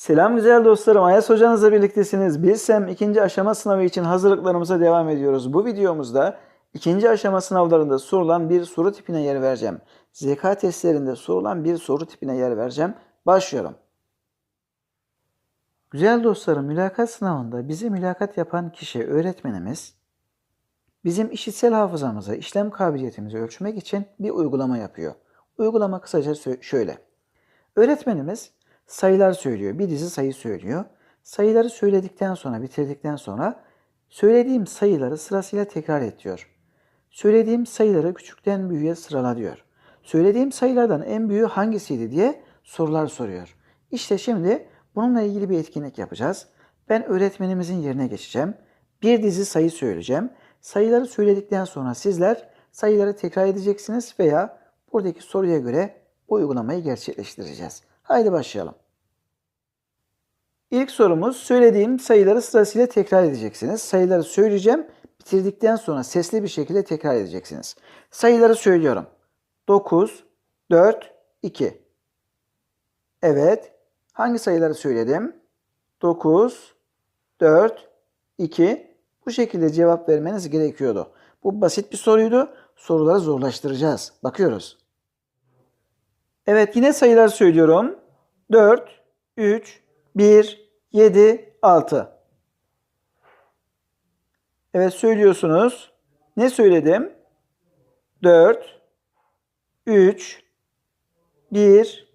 Selam güzel dostlarım. Ayas hocanızla birliktesiniz. Bilsem ikinci aşama sınavı için hazırlıklarımıza devam ediyoruz. Bu videomuzda ikinci aşama sınavlarında sorulan bir soru tipine yer vereceğim. Zeka testlerinde sorulan bir soru tipine yer vereceğim. Başlıyorum. Güzel dostlarım, mülakat sınavında bize mülakat yapan kişi öğretmenimiz bizim işitsel hafızamızı, işlem kabiliyetimizi ölçmek için bir uygulama yapıyor. Uygulama kısaca şöyle. Öğretmenimiz sayılar söylüyor. Bir dizi sayı söylüyor. Sayıları söyledikten sonra, bitirdikten sonra söylediğim sayıları sırasıyla tekrar et diyor. Söylediğim sayıları küçükten büyüğe sırala diyor. Söylediğim sayılardan en büyüğü hangisiydi diye sorular soruyor. İşte şimdi bununla ilgili bir etkinlik yapacağız. Ben öğretmenimizin yerine geçeceğim. Bir dizi sayı söyleyeceğim. Sayıları söyledikten sonra sizler sayıları tekrar edeceksiniz veya buradaki soruya göre bu uygulamayı gerçekleştireceğiz. Haydi başlayalım. İlk sorumuz söylediğim sayıları sırasıyla tekrar edeceksiniz. Sayıları söyleyeceğim. Bitirdikten sonra sesli bir şekilde tekrar edeceksiniz. Sayıları söylüyorum. 9, 4, 2. Evet. Hangi sayıları söyledim? 9, 4, 2. Bu şekilde cevap vermeniz gerekiyordu. Bu basit bir soruydu. Soruları zorlaştıracağız. Bakıyoruz. Evet yine sayılar söylüyorum. 4, 3, 1, 7, 6. Evet söylüyorsunuz. Ne söyledim? 4, 3, 1,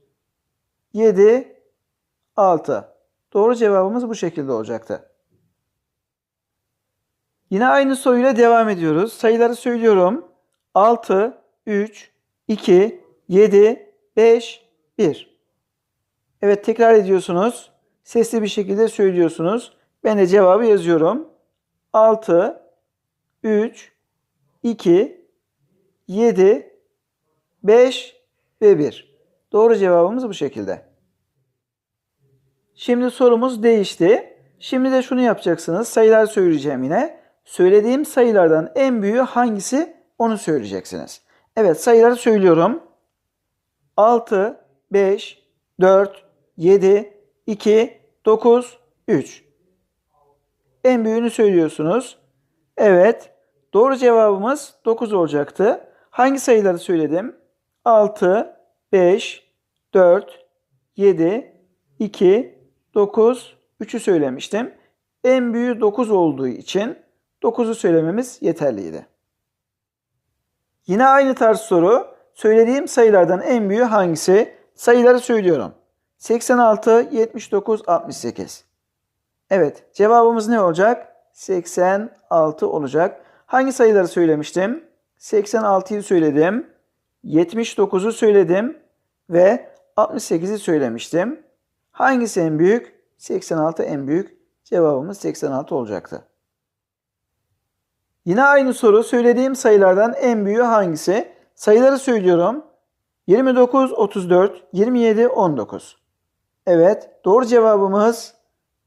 7, 6. Doğru cevabımız bu şekilde olacaktı. Yine aynı soruyla devam ediyoruz. Sayıları söylüyorum. 6, 3, 2, 7, 5, 1. Evet tekrar ediyorsunuz. Sesli bir şekilde söylüyorsunuz. Ben de cevabı yazıyorum. 6, 3, 2, 7, 5 ve 1. Doğru cevabımız bu şekilde. Şimdi sorumuz değişti. Şimdi de şunu yapacaksınız. Sayılar söyleyeceğim yine. Söylediğim sayılardan en büyüğü hangisi onu söyleyeceksiniz. Evet sayıları söylüyorum. 6, 5, 4, 7, 2, 9, 3. En büyüğünü söylüyorsunuz. Evet. Doğru cevabımız 9 olacaktı. Hangi sayıları söyledim? 6, 5, 4, 7, 2, 9, 3'ü söylemiştim. En büyüğü 9 olduğu için 9'u söylememiz yeterliydi. Yine aynı tarz soru. Söylediğim sayılardan en büyüğü hangisi? Sayıları söylüyorum. 86, 79, 68. Evet, cevabımız ne olacak? 86 olacak. Hangi sayıları söylemiştim? 86'yı söyledim. 79'u söyledim ve 68'i söylemiştim. Hangisi en büyük? 86 en büyük. Cevabımız 86 olacaktı. Yine aynı soru. Söylediğim sayılardan en büyüğü hangisi? Sayıları söylüyorum. 29, 34, 27, 19. Evet, doğru cevabımız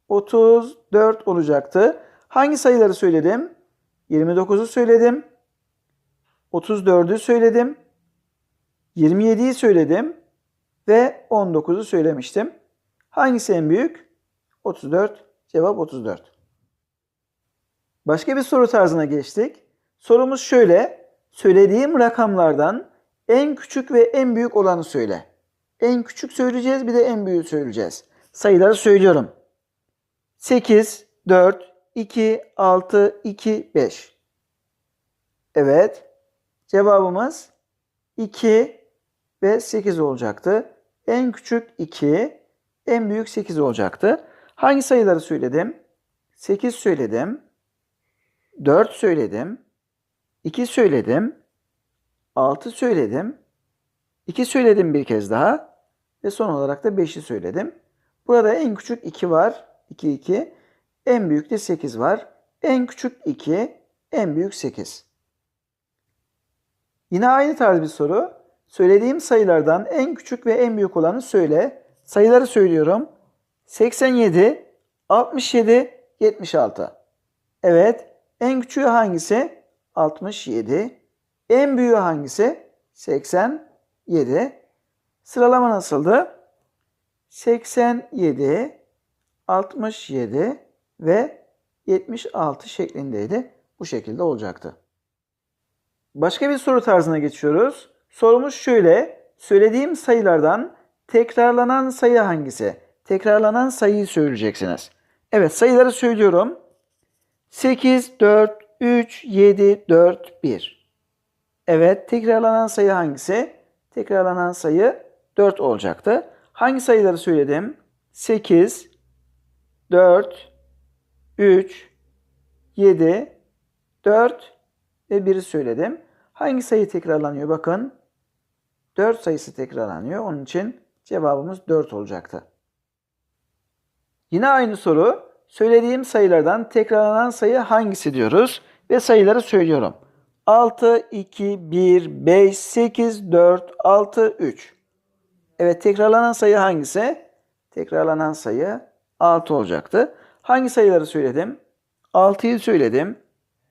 34 olacaktı. Hangi sayıları söyledim? 29'u söyledim. 34'ü söyledim. 27'yi söyledim ve 19'u söylemiştim. Hangisi en büyük? 34. Cevap 34. Başka bir soru tarzına geçtik. Sorumuz şöyle. Söylediğim rakamlardan en küçük ve en büyük olanı söyle. En küçük söyleyeceğiz bir de en büyüğü söyleyeceğiz. Sayıları söylüyorum. 8, 4, 2, 6, 2, 5. Evet. Cevabımız 2 ve 8 olacaktı. En küçük 2, en büyük 8 olacaktı. Hangi sayıları söyledim? 8 söyledim. 4 söyledim. 2 söyledim. 6 söyledim. 2 söyledim bir kez daha. Ve son olarak da 5'i söyledim. Burada en küçük 2 var. 2, 2. En büyük de 8 var. En küçük 2, en büyük 8. Yine aynı tarz bir soru. Söylediğim sayılardan en küçük ve en büyük olanı söyle. Sayıları söylüyorum. 87, 67, 76. Evet. En küçüğü hangisi? 67. En büyüğü hangisi? 87. Sıralama nasıldı? 87, 67 ve 76 şeklindeydi. Bu şekilde olacaktı. Başka bir soru tarzına geçiyoruz. Sorumuz şöyle. Söylediğim sayılardan tekrarlanan sayı hangisi? Tekrarlanan sayıyı söyleyeceksiniz. Evet sayıları söylüyorum. 8, 4, 3, 7, 4, 1. Evet tekrarlanan sayı hangisi? Tekrarlanan sayı 4 olacaktı. Hangi sayıları söyledim? 8, 4, 3, 7, 4 ve 1'i söyledim. Hangi sayı tekrarlanıyor? Bakın 4 sayısı tekrarlanıyor. Onun için cevabımız 4 olacaktı. Yine aynı soru. Söylediğim sayılardan tekrarlanan sayı hangisi diyoruz ve sayıları söylüyorum. 6, 2, 1, 5, 8, 4, 6, 3. Evet tekrarlanan sayı hangisi? Tekrarlanan sayı 6 olacaktı. Hangi sayıları söyledim? 6'yı söyledim.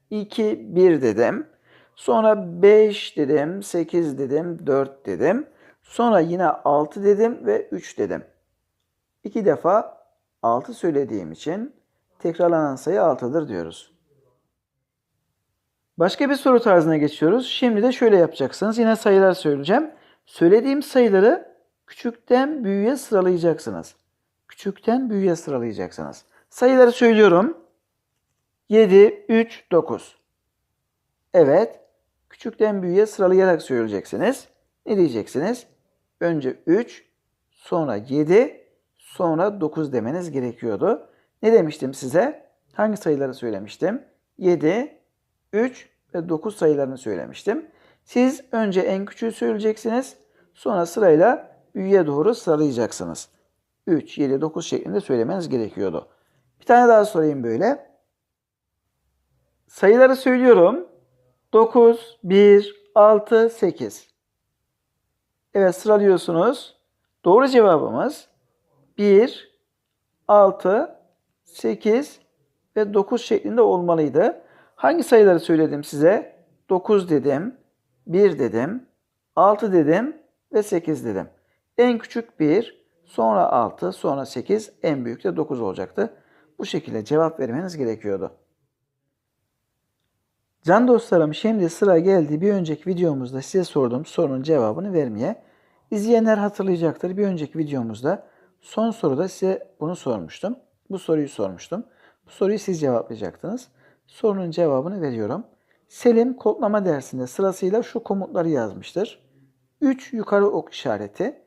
2, 1 dedim. Sonra 5 dedim, 8 dedim, 4 dedim. Sonra yine 6 dedim ve 3 dedim. İki defa 6 söylediğim için tekrarlanan sayı 6'dır diyoruz. Başka bir soru tarzına geçiyoruz. Şimdi de şöyle yapacaksınız. Yine sayılar söyleyeceğim. Söylediğim sayıları küçükten büyüğe sıralayacaksınız. Küçükten büyüğe sıralayacaksınız. Sayıları söylüyorum. 7, 3, 9. Evet. Küçükten büyüğe sıralayarak söyleyeceksiniz. Ne diyeceksiniz? Önce 3, sonra 7, sonra 9 demeniz gerekiyordu. Ne demiştim size? Hangi sayıları söylemiştim? 7, 3 ve 9 sayılarını söylemiştim. Siz önce en küçüğü söyleyeceksiniz. Sonra sırayla büyüğe doğru sıralayacaksınız. 3, 7, 9 şeklinde söylemeniz gerekiyordu. Bir tane daha sorayım böyle. Sayıları söylüyorum. 9, 1, 6, 8. Evet sıralıyorsunuz. Doğru cevabımız 1, 6, 8 ve 9 şeklinde olmalıydı. Hangi sayıları söyledim size? 9 dedim, 1 dedim, 6 dedim ve 8 dedim. En küçük 1, sonra 6, sonra 8, en büyük de 9 olacaktı. Bu şekilde cevap vermeniz gerekiyordu. Can dostlarım şimdi sıra geldi bir önceki videomuzda size sorduğum sorunun cevabını vermeye. İzleyenler hatırlayacaktır. Bir önceki videomuzda son soruda size bunu sormuştum. Bu soruyu sormuştum. Bu soruyu siz cevaplayacaktınız. Sorunun cevabını veriyorum. Selim kodlama dersinde sırasıyla şu komutları yazmıştır. 3 yukarı ok işareti,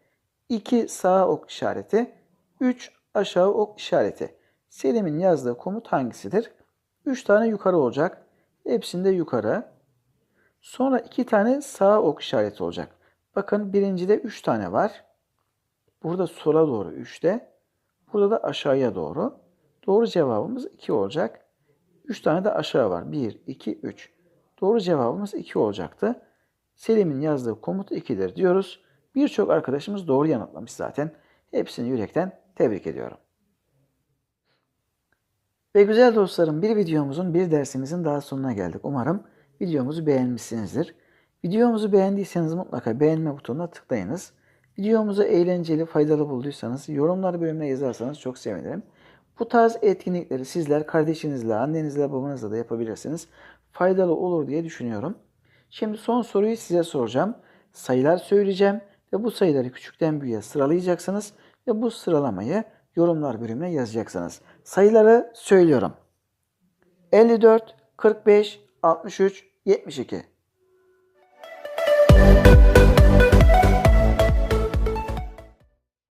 2 sağa ok işareti, 3 aşağı ok işareti. Selim'in yazdığı komut hangisidir? 3 tane yukarı olacak. Hepsinde yukarı. Sonra 2 tane sağa ok işareti olacak. Bakın birincide 3 tane var. Burada sola doğru 3'te. Burada da aşağıya doğru. Doğru cevabımız 2 olacak. 3 tane de aşağı var. 1, 2, 3. Doğru cevabımız 2 olacaktı. Selim'in yazdığı komut 2'dir diyoruz. Birçok arkadaşımız doğru yanıtlamış zaten. Hepsini yürekten tebrik ediyorum. Ve güzel dostlarım bir videomuzun bir dersimizin daha sonuna geldik. Umarım videomuzu beğenmişsinizdir. Videomuzu beğendiyseniz mutlaka beğenme butonuna tıklayınız. Videomuzu eğlenceli, faydalı bulduysanız yorumlar bölümüne yazarsanız çok sevinirim. Bu tarz etkinlikleri sizler kardeşinizle, annenizle, babanızla da yapabilirsiniz. Faydalı olur diye düşünüyorum. Şimdi son soruyu size soracağım. Sayılar söyleyeceğim ve bu sayıları küçükten büyüğe sıralayacaksınız ve bu sıralamayı yorumlar bölümüne yazacaksınız. Sayıları söylüyorum. 54, 45, 63, 72.